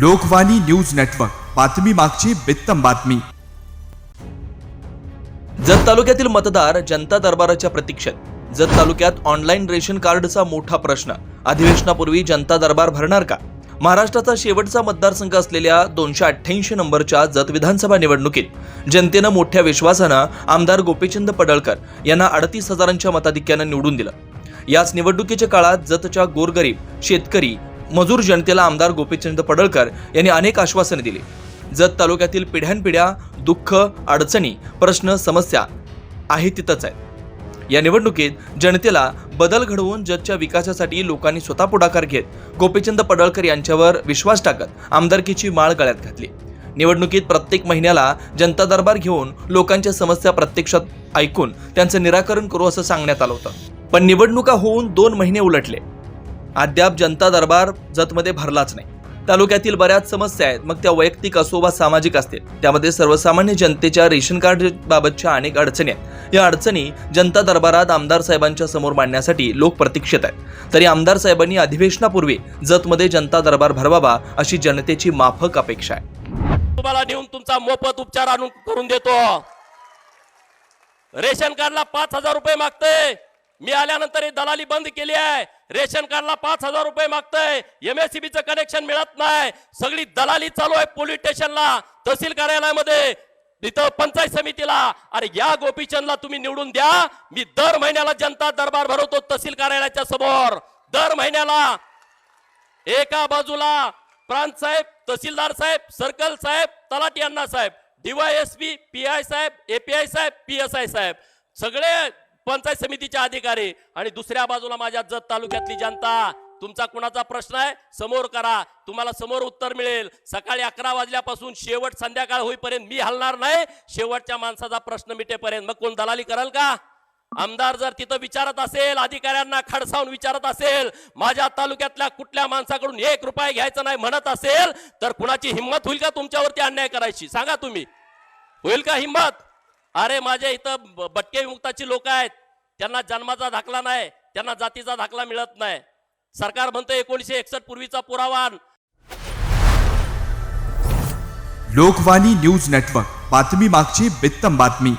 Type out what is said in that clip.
Lokvani news network. बातमी मागची बित्तम बातमी. जत तालुक्यातील मतदार जनता दरबाराच्या प्रतीक्षेत. जत तालुक्यात ऑनलाईन रेशन कार्डचा मोठा प्रश्न. अधिवेशनापूर्वी जनता दरबार भरणार का? महाराष्ट्राचा शेवटचा मतदारसंघ असलेल्या दोनशे अठ्ठ्याऐंशी नंबरच्या जत विधानसभा निवडणुकीत जनतेनं मोठ्या विश्वासानं आमदार गोपीचंद पडळकर यांना अडतीस हजारांच्या मताधिक्यानं निवडून दिलं. याच निवडणुकीच्या काळात जतच्या गोरगरीब शेतकरी मजूर जनतेला आमदार गोपीचंद पडळकर यांनी अनेक आश्वासने दिली. जत तालुक्यातील पिढ्यानपिढ्या दुःख अडचणी प्रश्न समस्या आहे तिथंच आहेत. या निवडणुकीत जनतेला बदल घडवून जतच्या विकासासाठी लोकांनी स्वतः पुढाकार घेत गोपीचंद पडळकर यांच्यावर विश्वास टाकत आमदारकीची माळ गळ्यात घातली. निवडणुकीत प्रत्येक महिन्याला जनता दरबार घेऊन लोकांच्या समस्या प्रत्यक्षात ऐकून त्यांचं निराकरण करू असं सांगण्यात आलं होतं. पण निवडणुका होऊन दोन महिने उलटले. अद्याप जनता दरबार जतमध्ये भरलाच नाही. तालुक्यातील बऱ्याच समस्या आहेत. मग त्या वैयक्तिक असो वा सामाजिक असतील त्यामध्ये सर्वसामान्य जनतेच्या रेशन कार्ड बाबतच्या अनेक अडचणी आहेत. या अडचणी जनता दरबारात आमदार साहेबांच्या समोर मांडण्यासाठी लोक प्रतीक्षित आहेत. तरी आमदार साहेबांनी अधिवेशनापूर्वी जतमध्ये जनता दरबार भरवावा अशी जनतेची माफक अपेक्षा आहे. तुम्हाला नेऊन तुमचा मोफत उपचार आणून करून देतो. रेशन कार्डला पाच हजार रुपये मागते मी आल्यानंतर ही दलाली बंद केली आहे. रेशन कार्डला पाच हजार रुपये मागतय. एमएससीबी चं कनेक्शन मिळत नाही. सगळी दलाली चालू आहे पोलीस स्टेशनला तहसील कार्यालयामध्ये तिथं पंचायत समितीला. अरे या गोपीचंदला तुम्ही निवडून द्या. मी दर महिन्याला जनता दरबार भरवतो तहसील कार्यालयाच्या समोर. दर महिन्याला. एका बाजूला प्रांत साहेब तहसीलदार साहेब सर्कल साहेब तलाटी अण्णा साहेब डीवायएसपी पी आय साहेब एपीआय साहेब पी एस आय साहेब. सगळे पंचायत समितीचे अधिकारी आणि दुसऱ्या बाजूला माझ्या जत तालुक्यातली जनता तुमचा कुणाचा प्रश्न आहे समोर करा. तुम्हाला समोर उत्तर मिळेल. सकाळी अकरा वाजल्यापासून शेवट संध्याकाळ होईपर्यंत मी हलणार नाही. शेवटच्या माणसाचा प्रश्न मिटेपर्यंत. मग कोण दलाली कराल का? आमदार जर तिथं विचारत असेल अधिकाऱ्यांना खडसावून विचारत असेल माझ्या तालुक्यातल्या कुठल्या माणसाकडून एक रुपया घ्यायचा नाही म्हणत असेल तर कुणाची हिंमत होईल का तुमच्यावरती अन्याय करायची? सांगा तुम्ही. होईल का हिंमत? अरे माझ्या इथं भटके विमुक्ताची लोक आहेत. त्यांना जन्माचा दाखला नाही त्यांना जातीचा दाखला मिळत नाही. सरकार म्हणतं एकोणीशे एकसष्ट पूर्वीचा पुरावा लोकवाणी न्यूज नेटवर्क बातमी मागची बित्तम बातमी.